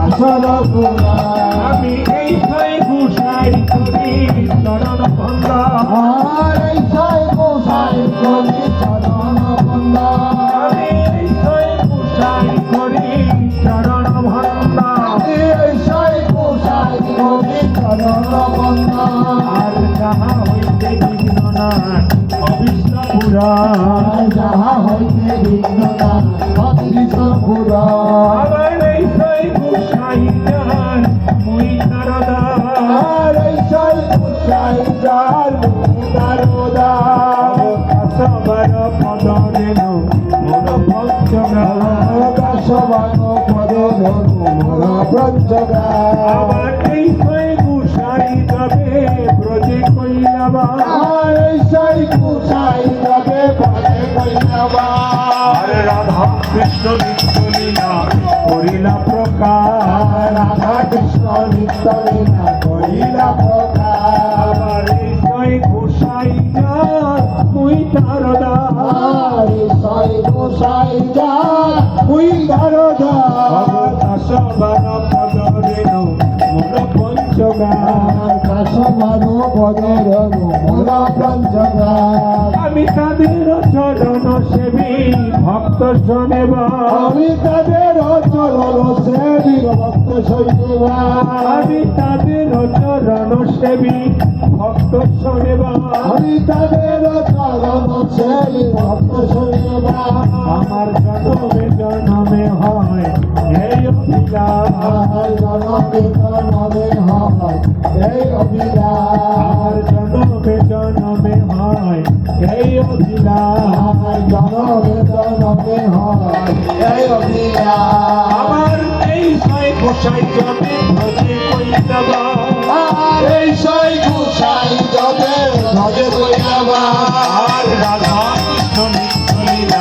দাস রঘুনা আমি এই ছয় ঘুষাই করি চরণ বন্ধা। আমি এই ছয় ঘুষাই করি চরণ বন্ধা। আর যাহা হইতে বিঘ্ন নাই অবিশ্ব পুরা যাহা হইতে বিঘ্ন পুরা আবার এই যার দারোদা সবার পদরেন মোর পঞ্চমা দশবান পদে মোর পঞ্চগা। আবার এই ছয় ঘুষাই যাবে ব্রজে কইলাবা আর এই সাই পুষাই যাবে পদে কইনাবা আর রাধা কৃষ্ণ নিত্য লীলা করিলা প্রকার রাধা কৃষ্ণ নিত্য লীলা করিলা প্রকার মুই তারদা আর এই সাই পুষাই যার মুই ভগবত আমি তাদের চরণ সেবী ভক্ত শোনেবা আমি তাদের চরণ সেবী ভক্ত শৈবা আমি তাদের চরণ সেবী ভক্ত শোনেবা আমি তাদের চরণ সেবী ভক্ত শৈবা আমার জনমে জনমে অভিলাষ জনমে জনমে হয় এই অভিলাষ জনমে জনমে হয় এই অভিলাষ জনমে জনমে হয় এই অভিলাষ আমার এই ছয় গোসাই জমি ভজে কইতাবা এই সব